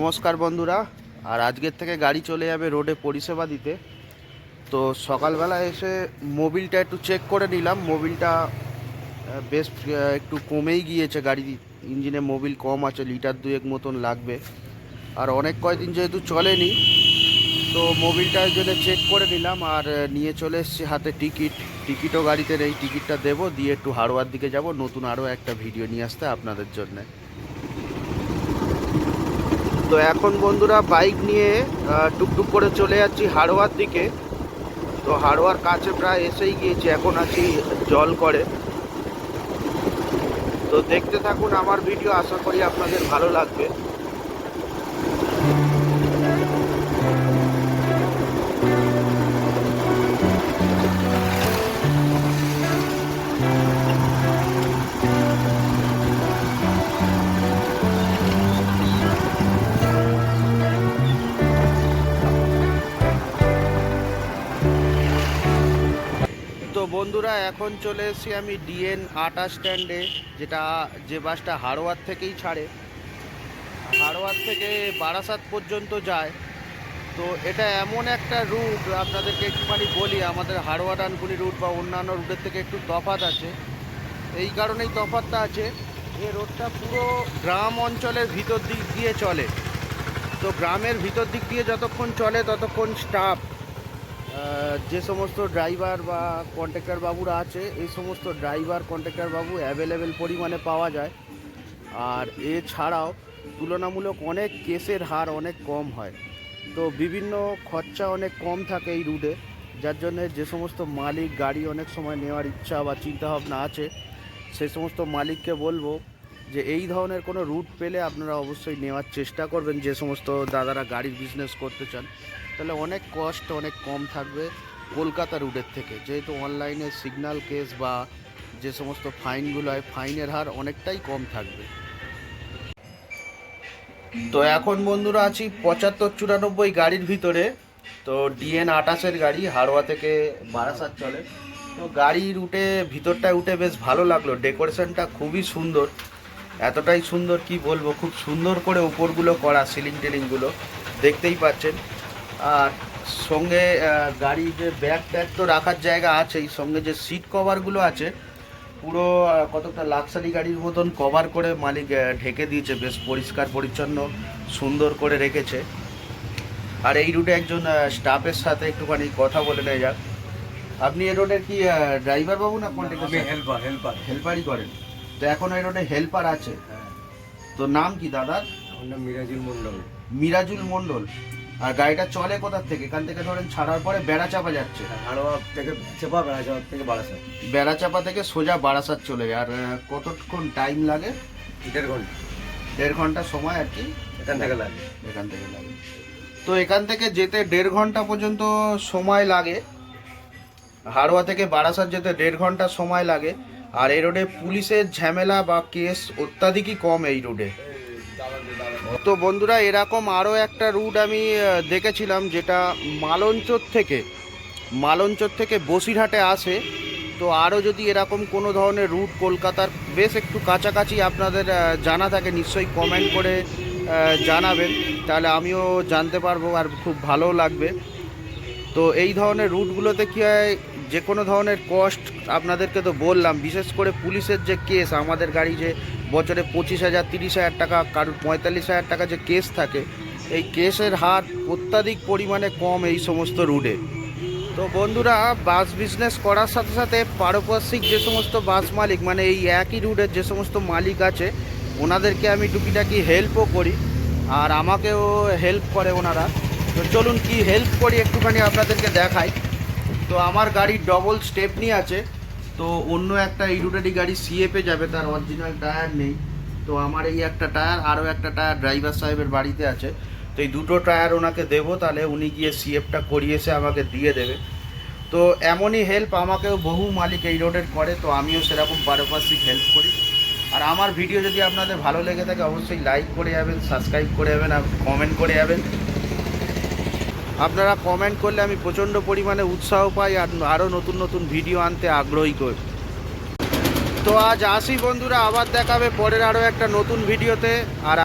নমস্কার বন্ধুরা, আর আজকের থেকে গাড়ি চলে যাবে রোডে পরিষেবা দিতে। তো সকালবেলা এসে মোবিলটা একটু চেক করে নিলাম। মোবিলটা বেশ একটু কমেই গিয়েছে গাড়ি ইঞ্জিনে। মোবিল কম আছে, লিটার দুয়েক মতন লাগবে। আর অনেক কয়দিন যেহেতু চলেনি, তো মোবিলটার জন্য চেক করে নিলাম। আর নিয়ে চলে এসেছি হাতে টিকিট। টিকিটও গাড়িতে নেই, টিকিটটা দেবো। দিয়ে একটু হাড়োয়ার দিকে যাব। নতুন আরও একটা ভিডিও নিয়ে আসতে আপনাদের জন্যে। তো এখন বন্ধুরা বাইক নিয়ে টুকটুক করে চলে যাচ্ছি হাড়োয়ার দিকে। তো হাড়োয়ার কাছে প্রায় এসেই গিয়েছি, এখন আছি জল করে। তো দেখতে থাকুন, আমার ভিডিও আশা করি আপনাদের ভালো লাগবে। তো বন্ধুরা, এখন চলে এসেছি আমি ডিএন আটা স্ট্যান্ডে, যেটা যে বাসটা হাড়োয়ার থেকেই ছাড়ে। হাড়োয়ার থেকে বারাসাত পর্যন্ত যায়। তো এটা এমন একটা রুট আপনাদেরকে একটুখানি বলি, আমাদের হাড়োয়া ডানকুনি রুট বা অন্যান্য রুটের থেকে একটু তফাৎ আছে। এই কারণেই তফাৎটা আছে এই রোডটা পুরো গ্রাম অঞ্চলের ভিতর দিক দিয়ে চলে। তো গ্রামের ভিতর দিক দিয়ে যতক্ষণ চলে, ততক্ষণ স্টাফ যে সমস্ত ড্রাইভার বা কন্ট্রাক্টর বাবুরা আছে, এই সমস্ত ড্রাইভার কন্ট্রাক্টর বাবু অ্যাভেলেবেল পরিমাণে পাওয়া যায়। আর এছাড়াও তুলনামূলক অনেক কেসের হার অনেক কম হয়। তো বিভিন্ন খরচা অনেক কম থাকে এই রুটে যার জন্য যে সমস্ত মালিক, গাড়ি অনেক সময় নেওয়ার ইচ্ছা বা চিন্তাভাবনা আছে, সে সমস্ত মালিককে বলব যে এই ধরনের কোনো রুট পেলে আপনারা অবশ্যই নেওয়ার চেষ্টা করবেন, যে সমস্ত দাদারা গাড়ির বিজনেস করতে চান। তাহলে অনেক কস্ট অনেক কম থাকবে কলকাতা রুটের থেকে। যেহেতু অনলাইনে সিগন্যাল কেস বা যে সমস্ত ফাইনগুলো হয় ফাইনের হার অনেকটাই কম থাকবে। তো এখন বন্ধুরা আছি পঁচাত্তর চুরানব্বই গাড়ির ভিতরে। তো ডিএন আটাশের গাড়ি হাড়োয়া থেকে বারাসাত চলে। তো গাড়ির উঠে ভিতরটায় উঠে বেশ ভালো লাগল। ডেকোরেশনটা খুবই সুন্দর। এতটাই সুন্দর কি বলব খুব সুন্দর করে উপরগুলো করা সিলিং টিলিংগুলো দেখতেই পাচ্ছেন। আর সঙ্গে গাড়ি যে ব্যাগ ট্যাগ তো রাখার জায়গা আছেই সঙ্গে যে সিট কভারগুলো আছে পুরো কতটা লাক্সারি গাড়ির মতন কভার করে মালিক ঢেকে দিয়েছে বেশ পরিষ্কার পরিচ্ছন্ন সুন্দর করে রেখেছে। আর এই রুটে একজন স্টাফের সাথে একটুখানি কথা বলে নেওয়া যাক। আপনি এই রোডের কি ড্রাইভার বাবু না আমি হেল্পার হেল্পার হেল্পারই করেন। তো এখন এই রোডে হেল্পার আছে। তো নাম কি দাদার নাম মিরাজুল মন্ডল মিরাজুল মণ্ডল। আর গাড়িটা চলে কোথার থেকে? এখান থেকে ধরেন ছাড়ার পরে বেড়া চাপা যাচ্ছে। হাড়োয়া থেকে চেপা বেড়াচাওয়ার থেকে বারাসাত। বেড়া চাপা থেকে সোজা বারাসাত চলে যায়। আর কতক্ষণ টাইম লাগে? দেড় ঘণ্টা। দেড় ঘণ্টা সময় আর কি? এখান থেকে লাগে। এখান থেকে লাগে। তো এখান থেকে যেতে দেড় ঘণ্টা পর্যন্ত সময় লাগে। হাড়োয়া থেকে বারাসাত যেতে দেড় ঘণ্টা সময় লাগে। আর এই রোডে পুলিশের ঝামেলা বা কেস অত্যাধিকই কম এই রোডে। তো বন্ধুরা, এরকম আরও একটা রুট আমি দেখেছিলাম যেটা মালঞ্চর থেকে মালঞ্চর থেকে বসিরহাটে আসে। তো আরও যদি এরকম কোনো ধরনের রুট কলকাতার বেশ একটু কাছাকাছি আপনাদের জানা থাকে, নিশ্চয়ই কমেন্ট করে জানাবেন। তাহলে আমিও জানতে পারব আর খুব ভালোও লাগবে। তো এই ধরনের রুটগুলোতে কী হয় যে কোনো ধরনের কস্ট আপনাদেরকে তো বললাম, বিশেষ করে পুলিশের যে কেস আমাদের গাড়ি যে বছরে পঁচিশ হাজার, তিরিশ হাজার টাকা, কারোর পঁয়তাল্লিশ হাজার টাকা যে কেস থাকে, এই কেসের হার অত্যাধিক পরিমাণে কম এই সমস্ত রুটে তো বন্ধুরা বাস বিজনেস করার সাথে সাথে পারপার্শ্বিক যে সমস্ত বাস মালিক মানে এই একই রুটের যে সমস্ত মালিক আছে, ওনাদেরকে আমি টুকিটাকি হেল্পও করি, আর আমাকেও হেল্প করে ওনারা। তো চলুন কি হেল্প করি একটুখানি আপনাদেরকে দেখাই। তো আমার গাড়ির ডবল স্টেপনি আছে, তো অন্য একটা এই রুটেরই গাড়ি সিএপে যাবে, তার অরিজিনাল টায়ার নেই। তো আমার এই একটা টায়ার আরও একটা টায়ার ড্রাইভার সাহেবের বাড়িতে আছে। তো এই দুটো টায়ার ওনাকে দেবো, তাহলে উনি গিয়ে সিএফটা করিয়ে এসে আমাকে দিয়ে দেবে। তো এমনই হেল্প আমাকেও বহু মালিক এই রোডের করে, তো আমিও সেরকম পারপার্শ্বিক হেল্প করি। আর আমার ভিডিও যদি আপনাদের ভালো লেগে থাকে, অবশ্যই লাইক করে যাবেন সাবস্ক্রাইব করে যাবেন, আর কমেন্ট করে যাবেন। আপনারা কমেন্ট করলে আমি প্রচণ্ড পরিমাণে উৎসাহ পাই আর আরও নতুন নতুন ভিডিও আনতে আগ্রহী করি। তো আজ আসি বন্ধুরা, আবার দেখাবে পরের আরও একটা নতুন ভিডিওতে আর